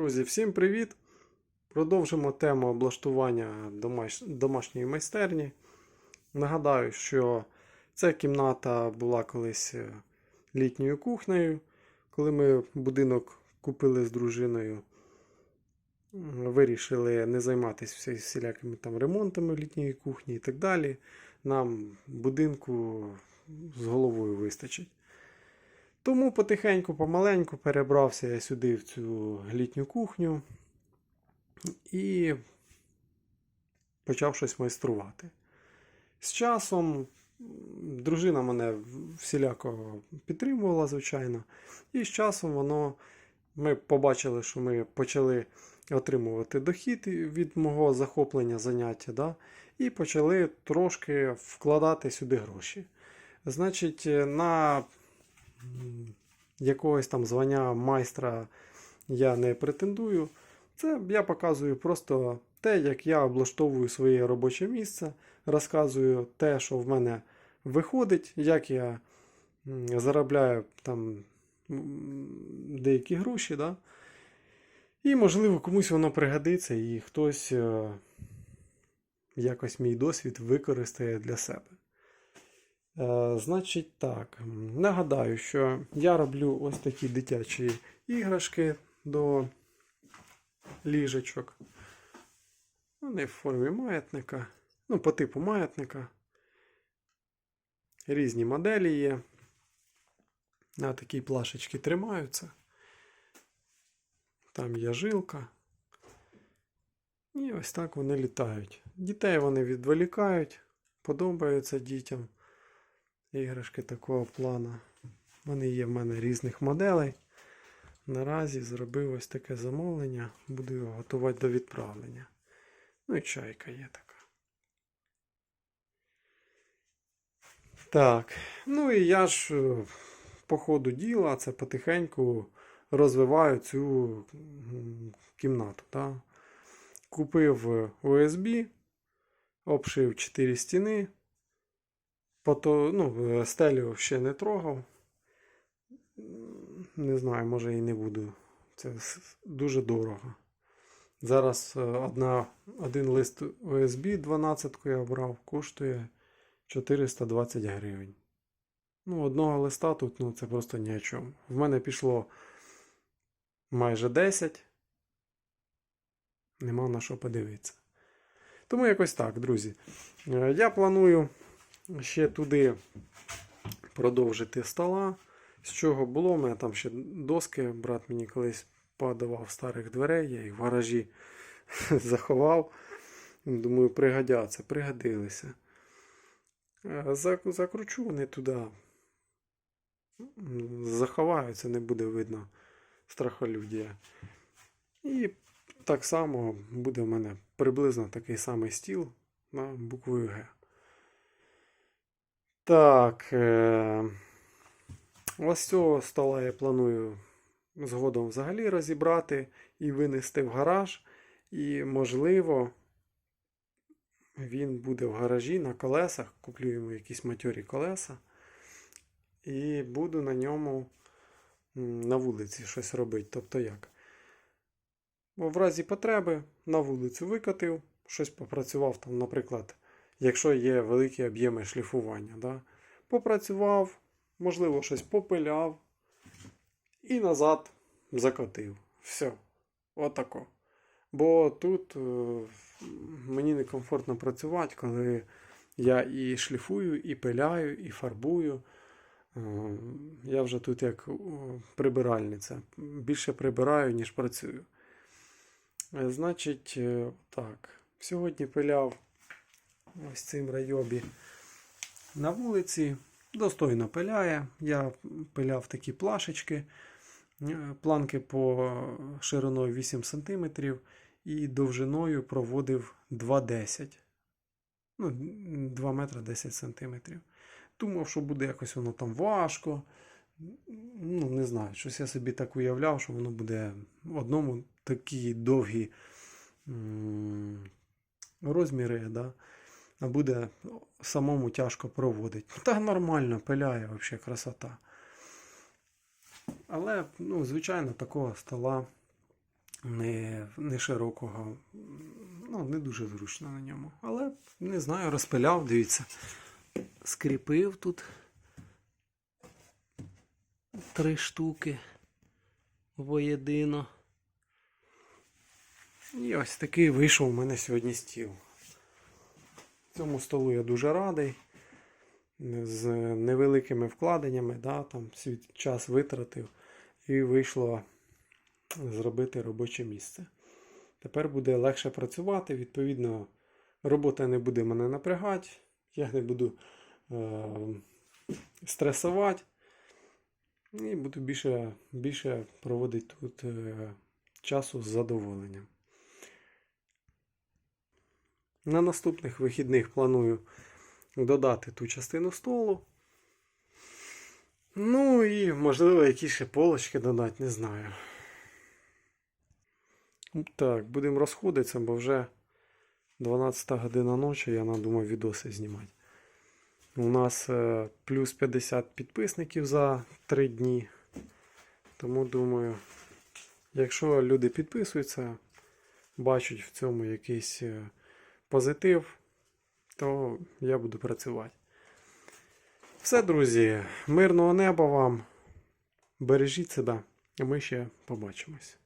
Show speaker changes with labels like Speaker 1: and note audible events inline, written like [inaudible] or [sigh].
Speaker 1: Друзі, всім привіт! Продовжимо тему облаштування домаш... домашньої майстерні. Нагадаю, що ця кімната була колись е, літньою кухнею. Коли ми будинок купили з дружиною, вирішили не займатися всі- всілякими там ремонтами літньої кухні і так далі. Нам будинку з головою вистачить. Тому потихеньку, помаленьку перебрався я сюди, в цю літню кухню, і почав щось майструвати. З часом дружина мене всіляко підтримувала, звичайно, і з часом воно ми побачили, що ми почали отримувати дохід від мого захоплення заняття, да? і почали трошки вкладати сюди гроші. Значить, на м, якогось там звання майстра я не претендую. Це я показую просто те, як я облаштовую своє робоче місце, розказую те, що в мене виходить, як я заробляю там деякі гроші. Да? І, можливо, комусь воно пригодиться, і хтось е, якось мій досвід використає для себе. Е, Значить так, нагадаю, що я роблю ось такі дитячі іграшки до ліжечок. Вони в формі маятника, ну, по типу маятника. Різні моделі є. На такій плашечці тримаються. Там є жилка. І ось так вони літають. Дітей вони відволікають, подобаються дітям іграшки такого плану. Вони є в мене різних моделей. Наразі зробив ось таке замовлення. Буду його готувати до відправлення. Ну і чайка є така. Так. Ну і я ж е, по ходу діла це потихеньку розвиваю цю кімнату. Да? Купив USB, обшив 4 стіни. Пото, ну, е, стелю ще не трогав. Не знаю, може і не буду. Це дуже дорого. Зараз е, одна, один лист USB 12 я обрав, коштує 420 гривень. Ну, одного листа тут ну, це просто ні о чому. В мене пішло майже 10. Нема на що подивитися. Тому якось так, друзі. Е, Я планую ще туди продовжити стола. З чого було, у мене там ще доски, брат мені колись подавав старих дверей, я їх в гаражі [laughs] заховав. Думаю, пригодяться, пригодилися. Е, Закручу вони туди. Заховаються, не буде видно страхолюдія. І так само буде в мене приблизно такий самий стіл на буквою Г. Так. Е... Ось цього стола я планую згодом взагалі розібрати і винести в гараж. І, можливо, він буде в гаражі на колесах. Куплю йому якісь матьорі колеса. І буду на ньому на вулиці щось робити. Тобто як? Бо в разі потреби на вулицю викотив, щось попрацював там, наприклад, якщо є великі об'єми шліфування. Да? Попрацював, можливо, щось попиляв і назад закотив. Все. Отако. Бо тут е, мені некомфортно працювати, коли я і шліфую, і пиляю, і фарбую. Е, Я вже тут як е, прибиральниця. Більше прибираю, ніж працюю. Значить, так. Сьогодні пиляв ось цим райобі на вулиці. Достойно пиляє. Я пиляв такі плашечки. Е, Планки по шириною 8 см і довжиною проводив 2,10. Ну, 2 метри 10 см. Думав, що буде якось воно там важко. Ну, не знаю, щось я собі так уявляв, що воно буде в одному такі довгі розміри, да? Буде самому тяжко проводити. Та нормально, пиляє взагалі красота. Але, ну, звичайно, такого стола не, не широкого, ну, не дуже зручно на ньому. Але не знаю, розпиляв, дивіться. Скріпив тут три штуки воєдино. І ось такий вийшов у мене сьогодні стіл. Цьому столу я дуже радий. З невеликими вкладеннями, да, там свій час витратив і вийшло зробити робоче місце. Тепер буде легше працювати, відповідно, робота не буде мене напрягати, я не буду е- стресувати і буду більше, більше проводити тут е- часу з задоволенням. На наступних вихідних планую додати ту частину столу. Ну і, можливо, якісь ще полочки додати, не знаю. Так, будемо розходитися, бо вже 12 година ночі, я надумав відоси знімати. У нас е, плюс 50 підписників за 3 дні. Тому думаю, якщо люди підписуються, бачать в цьому якийсь е, позитив, то я буду працювати. Все, друзі, мирного неба вам. Бережіть себе, і ми ще побачимось.